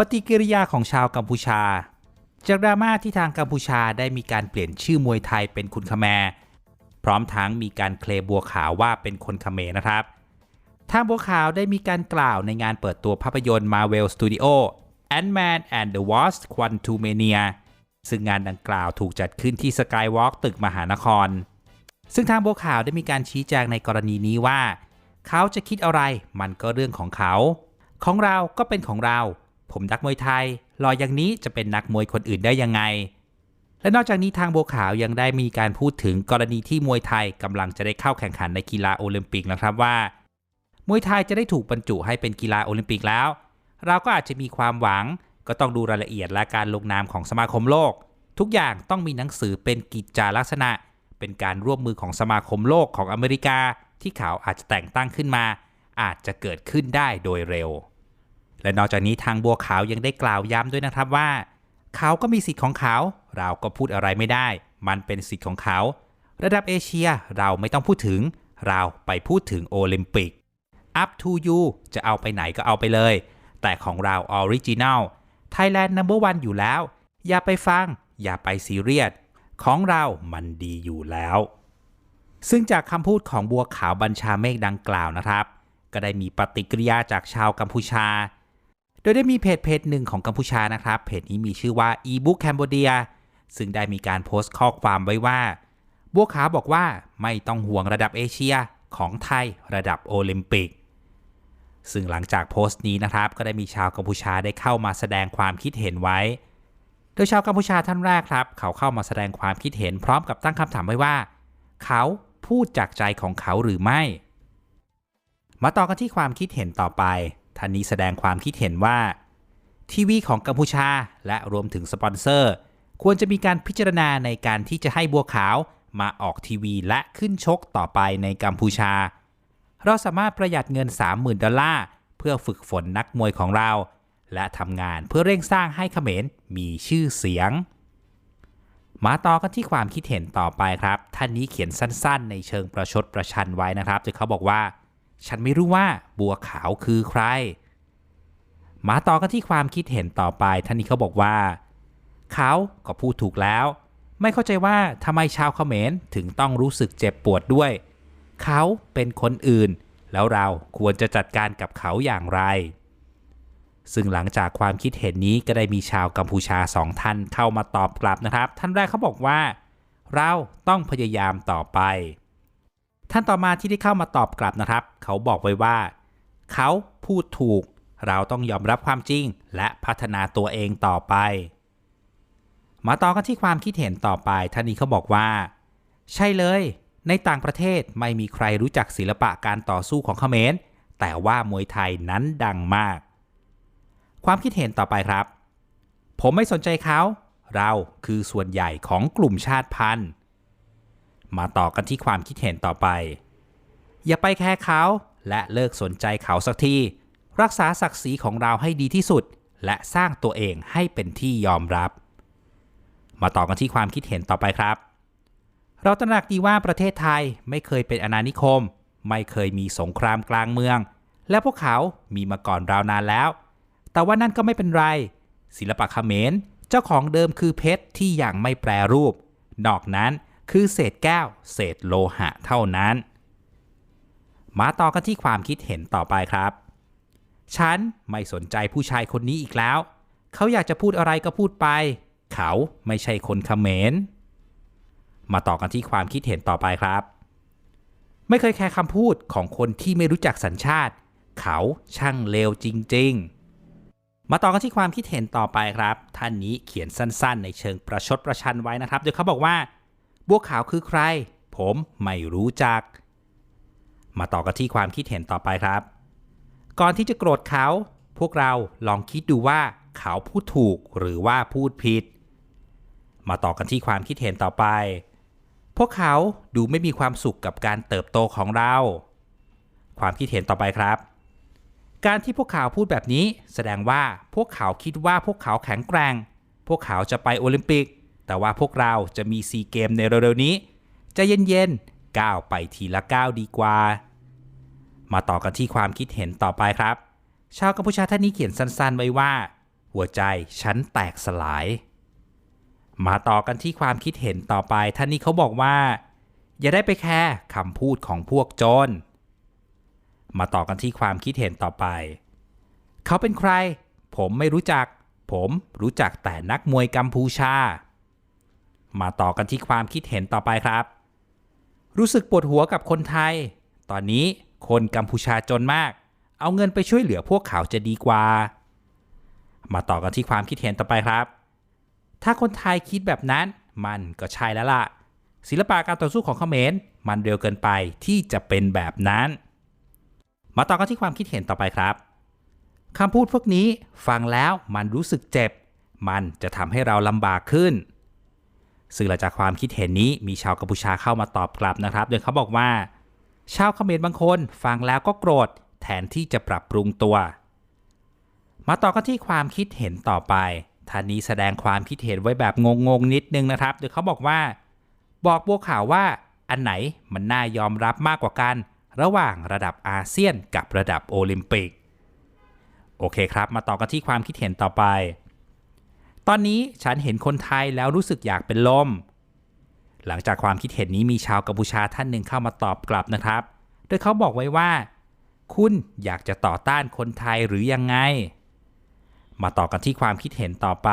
ปฏิกิริยาของชาวกัมพูชา จากดราม่าที่ทางกัมพูชาได้มีการเปลี่ยนชื่อมวยไทยเป็นคุณคแมพร้อมทั้งมีการเคลมบัวขาวว่าเป็นคนเมรนะครับ ทางบัวขาวได้มีการกล่าวในงานเปิดตัวภาพยนตร์ Marvel Studio Ant-Man and the Wasp Quantumania ซึ่งงานดังกล่าวถูกจัดขึ้นที่ Skywalk ตึกมหานคร ซึ่งทางบัวขาวได้มีการชี้แจงในกรณีนี้ว่า เขาจะคิดอะไรมันก็เรื่องของเขา ของเราก็เป็นของเรา ผมนักมวยไทยรออย่างนี้จะเป็นนักมวยคนอื่นได้ยังไง และนอกจากนี้ทางบัวขาวยังได้มีการพูดถึงกรณีที่มวยไทยกำลังจะได้เข้าแข่งขันในกีฬาโอลิมปิกนะครับว่ามวยไทยจะได้ถูกบรรจุให้เป็นกีฬาโอลิมปิกแล้ว เราก็อาจจะมีความหวัง ก็ต้องดูรายละเอียดและการลงนามของสมาคมโลก ทุกอย่างต้องมีหนังสือเป็นกิจจาลักษณะ เป็นการร่วมมือของสมาคมโลกของอเมริกา ที่เขาอาจจะแต่งตั้งขึ้นมา อาจจะเกิดขึ้นได้โดยเร็ว และนอกจากนี้ทางบัวขาวยังได้กล่าวย้ำด้วยนะครับว่า เขาก็มีสิทธิ์ของเขา เราก็พูดอะไรไม่ได้ มันเป็นสิทธิ์ของเขา ระดับเอเชียเราไม่ต้องพูดถึง เราไปพูดถึงโอลิมปิก up to you จะเอาไปไหนก็เอาไปเลย แต่ของเราออริจินัล Thailand number one อยู่แล้ว อย่าไปฟัง อย่าไปซีเรียส ของเรามันดีอยู่แล้ว ซึ่งจากคำพูดของบัวขาวบัญชาเมฆดังกล่าวนะครับ ก็ได้มีปฏิกิริยาจากชาวกัมพูชา ดยได้มีเพจเพจหนึ่งของกัมพูชานะครับ เพจนี้มีชื่อว่า ebook Cambodia ซึ่งได้มีการโพสต์ข้อความไว้ว่า บัวขาวบอกว่าไม่ต้องห่วงระดับเอเชียของไทยระดับโอลิมปิก ซึ่งหลังจากโพสต์นี้นะครับ ก็ได้มีชาวกัมพูชาได้เข้ามาแสดงความคิดเห็นไว้ โดยชาวกัมพูชาท่านแรกครับ เขาเข้ามาแสดงความคิดเห็นพร้อมกับตั้งคำถามไว้ว่า เขาพูดจากใจของเขาหรือไม่ มาต่อกันที่ความคิดเห็นต่อไป ท่านนี้แสดงความคิดเห็นว่า ทีวีของกัมพูชาและรวมถึงสปอนเซอร์ ควรจะมีการพิจารณาในการที่จะให้บัวขาวมาออกทีวีและขึ้นชกต่อไปในกัมพูชา เราสามารถประหยัดเงิน 30,000 ดอลลาร์เพื่อฝึกฝนนักมวยของเรา และทำงานเพื่อเร่งสร้างให้เขมรมีชื่อเสียง มาต่อกันที่ความคิดเห็นต่อไปครับ ท่านนี้เขียนสั้นๆ ในเชิงประชดประชันไว้นะครับโดยเขาบอกว่า ฉันไม่รู้ว่าบัวขาวคือใคร มาต่อกันที่ความคิดเห็นต่อไปท่านนี้เขาบอกว่า เขาก็พูดถูกแล้ว ไม่เข้าใจว่าทำไมชาวเขมรถึงต้องรู้สึกเจ็บปวดด้วย เขาเป็นคนอื่น แล้วเราควรจะจัดการกับเขาอย่างไร ซึ่งหลังจากความคิดเห็นนี้ก็ได้มีชาวกัมพูชาสองท่านเข้ามาตอบกลับนะครับ ท่านแรกเขาบอกว่า เราต้องพยายามต่อไป ท่านต่อมาที่ได้เข้ามาตอบกลับนะครับ เขาบอกไว้ว่า เขาพูดถูก เราต้องยอมรับความจริง และพัฒนาตัวเองต่อไป มาต่อกันที่ความคิดเห็นต่อไป ท่านนี้เขาบอกว่า ใช่เลย ในต่างประเทศไม่มีใครรู้จักศิลปะการต่อสู้ของเขมรแต่ว่ามวยไทยนั้นดังมาก ความคิดเห็นต่อไปครับ ผมไม่สนใจเขา เราคือส่วนใหญ่ของกลุ่มชาติพันธุ์ มาต่อกันที่ความคิดเห็นต่อไป อย่าไปแคร์เขาและเลิกสนใจเขาสักที รักษาศักดิ์ศรีของเราให้ดีที่สุด และสร้างตัวเองให้เป็นที่ยอมรับ มาต่อกันที่ความคิดเห็นต่อไปครับ เราตระหนักดีว่าประเทศไทยไม่เคยเป็นอาณานิคม ไม่เคยมีสงครามกลางเมือง และพวกเขามีมาก่อนเรานานแล้ว แต่ว่านั่นก็ไม่เป็นไร ศิลปะเขมรเจ้าของเดิมคือเพชรที่ยังไม่แปรรูป นอกนั้น คือเศษแก้ว เศษโลหะเท่านั้น มาต่อกันที่ความคิดเห็นต่อไปครับ ฉันไม่สนใจผู้ชายคนนี้อีกแล้ว เขาอยากจะพูดอะไรก็พูดไป เขาไม่ใช่คนเขมร มาต่อกันที่ความคิดเห็นต่อไปครับ ไม่เคยแคร์คำพูดของคนที่ไม่รู้จักสัญชาติ เขาช่างเลวจริง ๆมาต่อกันที่ความคิดเห็นต่อไปครับ ท่านนี้เขียนสั้นๆ ในเชิงประชดประชันไว้นะครับ โดยเขาบอกว่า บัวขาวคือใคร ผมไม่รู้จัก มาต่อกันที่ความคิดเห็นต่อไปครับ ก่อนที่จะโกรธเขา พวกเราลองคิดดูว่าเขาพูดถูกหรือว่าพูดผิด มาต่อกันที่ความคิดเห็นต่อไป พวกเขาดูไม่มีความสุขกับการเติบโตของเรา ความคิดเห็นต่อไปครับ การที่พวกเขาพูดแบบนี้ แสดงว่าพวกเขาคิดว่าพวกเขาแข็งแกร่ง พวกเขาจะไปโอลิมปิก แต่ว่าพวกเราจะมีซีเกมในเร็วๆนี้จะเย็นๆก้าวไปทีละก้าวดีกว่า มาต่อกันที่ความคิดเห็นต่อไปครับ ชาวกัมพูชาท่านนี้เขียนสั้นๆ ไว้ว่า หัวใจฉันแตกสลาย มาต่อกันที่ความคิดเห็นต่อไปท่านนี้เขาบอกว่า อย่าได้ไปแคร์คำพูดของพวกโจรมาต่อกันที่ความคิดเห็นต่อไป เขาเป็นใคร ผมไม่รู้จัก ผมรู้จักแต่นักมวยกัมพูชา มาต่อกันที่ความคิดเห็นต่อไปครับ รู้สึกปวดหัวกับคนไทย ตอนนี้คนกัมพูชาจนมาก เอาเงินไปช่วยเหลือพวกเขาจะดีกว่า มาต่อกันที่ความคิดเห็นต่อไปครับ ถ้าคนไทยคิดแบบนั้นมันก็ใช่แล้วล่ะ ศิลปะการต่อสู้ของเขมรมันเร็วเกินไปที่จะเป็นแบบนั้น มาต่อกันที่ความคิดเห็นต่อไปครับคำพูดพวกนี้ฟังแล้วมันรู้สึกเจ็บ มันจะทำให้เราลำบากขึ้น ซึ่งหลังจากความคิดเห็นนี้มีชาวกัมพูชาเข้ามาตอบกลับนะครับโดยเขาบอกว่า ชาวเขมรบางคนฟังแล้วก็โกรธ แทนที่จะปรับปรุงตัว มาต่อกันที่ความคิดเห็นต่อไปท่านนี้แสดงความคิดเห็นไว้แบบงงๆนิดนึงนะครับโดยเขาบอกว่า บอกบัวข่าวว่าอันไหนมันน่ายอมรับมากกว่ากัน ระหว่างระดับอาเซียนกับระดับโอลิมปิก โอเคครับ มาต่อกันที่ความคิดเห็นต่อไป ตอนนี้ฉันเห็นคนไทยแล้วรู้สึกอยากเป็นลม หลังจากความคิดเห็นนี้มีชาวกัมพูชาท่านหนึ่งเข้ามาตอบกลับนะครับ โดยเขาบอกไว้ว่า คุณอยากจะต่อต้านคนไทยหรือยังไง มาต่อกันที่ความคิดเห็นต่อไป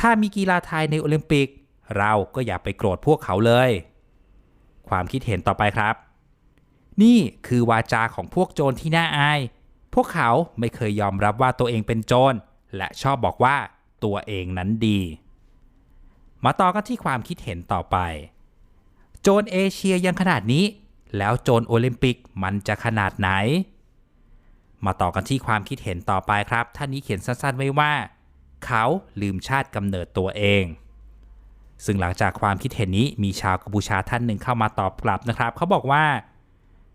ถ้ามีกีฬาไทยในโอลิมปิก เราก็อย่าไปโกรธพวกเขาเลย ความคิดเห็นต่อไปครับ นี่คือวาจาของพวกโจรที่น่าอาย พวกเขาไม่เคยยอมรับว่าตัวเองเป็นโจรและชอบบอกว่า ตัวเองนั้นดี มาต่อกันที่ความคิดเห็นต่อไป โจรเอเชียยังขนาดนี้ แล้วโจรโอลิมปิกมันจะขนาดไหน มาต่อกันที่ความคิดเห็นต่อไปครับ ท่านนี้เขียนสั้นๆไว้ว่า เขาลืมชาติกำเนิดตัวเอง ซึ่งหลังจากความคิดเห็นนี้มีชาวกัมพูชาท่านหนึ่งเข้ามาตอบกลับนะครับ เขาบอกว่า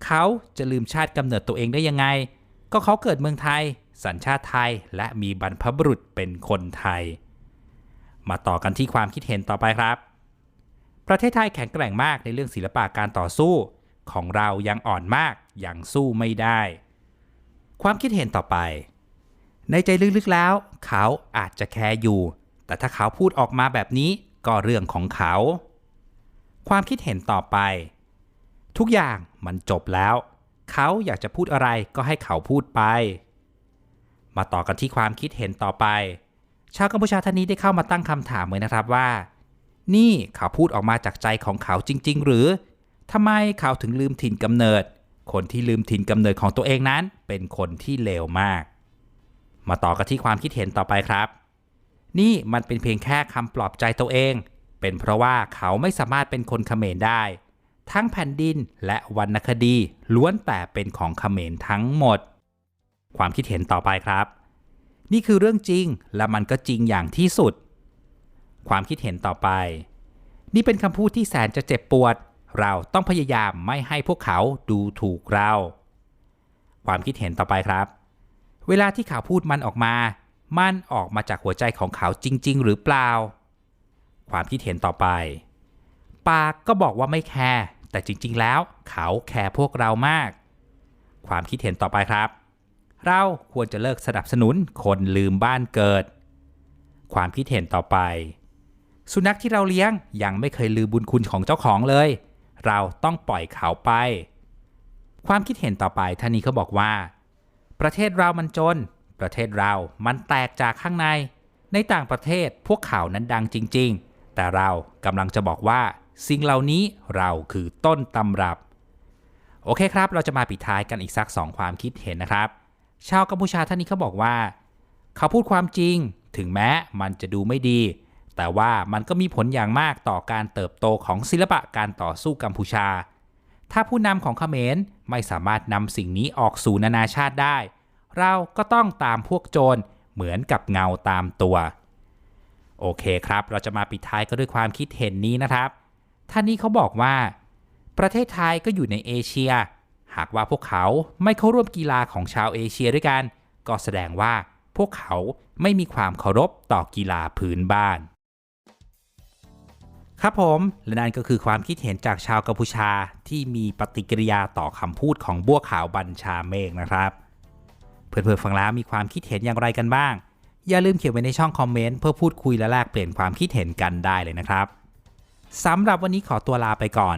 เขาจะลืมชาติกำเนิดตัวเองได้ยังไง ก็เขาเกิดเมืองไทย สัญชาติไทย และมีบรรพบุรุษเป็นคนไทย มาต่อกันที่ความคิดเห็นต่อไปครับ ประเทศไทยแข็งแกร่งมากในเรื่องศิลปะการต่อสู้ ของเรายังอ่อนมากยังสู้ไม่ได้ ความคิดเห็นต่อไป ในใจลึกๆแล้ว เขาอาจจะแคร์อยู่ แต่ถ้าเขาพูดออกมาแบบนี้ก็เรื่องของเขา ความคิดเห็นต่อไป ทุกอย่างมันจบแล้ว เขาอยากจะพูดอะไรก็ให้เขาพูดไป มาต่อกันที่ความคิดเห็นต่อไป ชาวกัมพูชาท่านนี้ได้เข้ามาตั้งคำถามเลยนะครับว่า นี่เขาพูดออกมาจากใจของเขาจริง ๆ หรือทำไมเขาถึงลืมถิ่นกำเนิด คนที่ลืมถิ่นกำเนิดของตัวเองนั้น เป็นคนที่เลวมาก มาต่อกันที่ความคิดเห็นต่อไปครับ นี่มันเป็นเพียงแค่คำปลอบใจตัวเอง เป็นเพราะว่าเขาไม่สามารถเป็นคนเขมรได้ ทั้งแผ่นดินและวรรณคดีล้วนแต่เป็นของเขมรทั้งหมด ความคิดเห็นต่อไปครับ นี่คือเรื่องจริงและมันก็จริงอย่างที่สุด ความคิดเห็นต่อไป นี่เป็นคำพูดที่แสนจะเจ็บปวด เราต้องพยายามไม่ให้พวกเขาดูถูกเรา ความคิดเห็นต่อไปครับ เวลาที่เขาพูดมันออกมา มันออกมาจากหัวใจของเขาจริง ๆ หรือเปล่า ความคิดเห็นต่อไป ปากก็บอกว่าไม่แคร์แต่จริง ๆ แล้วเขาแคร์พวกเรามาก ความคิดเห็นต่อไปครับ เราควรจะเลิกสนับสนุนคนลืมบ้านเกิด ความคิดเห็นต่อไป สุนัขที่เราเลี้ยงยังไม่เคยลืมบุญคุณของเจ้าของเลย เราต้องปล่อยเขาไป ความคิดเห็นต่อไปท่านนี้เขาบอกว่า ประเทศเรามันจน ประเทศเรามันแตกจากข้างใน ในต่างประเทศพวกเขานั้นดังจริง ๆ แต่เรากำลังจะบอกว่า สิ่งเหล่านี้เราคือต้นตำรับ โอเคครับ เราจะมาปิดท้ายกันอีกสักสองความคิดเห็นนะครับ ชาวกัมพูชาท่านนี้เขาบอกว่า เขาพูดความจริงถึงแม้มันจะดูไม่ดี แต่ว่ามันก็มีผลอย่างมากต่อการเติบโตของศิลปะการต่อสู้กัมพูชา ถ้าผู้นำของเขมรไม่สามารถนำสิ่งนี้ออกสู่นานาชาติได้ เราก็ต้องตามพวกโจรเหมือนกับเงาตามตัว โอเคครับ เราจะมาปิดท้ายก็ด้วยความคิดเห็นนี้นะครับ ท่านนี้เขาบอกว่า ประเทศไทยก็อยู่ในเอเชีย หากว่าพวกเขาไม่เข้าร่วมกีฬาของชาวเอเชียด้วยกัน ก็แสดงว่าพวกเขาไม่มีความเคารพต่อกีฬาพื้นบ้าน ครับผมและนั่นก็คือความคิดเห็นจากชาวกัมพูชาที่มีปฏิกิริยาต่อคำพูดของบัวขาวบัญชาเมฆนะครับ เพื่อนๆฟังแล้วมีความคิดเห็นอย่างไรกันบ้าง อย่าลืมเขียนไว้ในช่องคอมเมนต์เพื่อพูดคุยและแลกเปลี่ยนความคิดเห็นกันได้เลยนะครับสำหรับวันนี้ขอตัวลาไปก่อน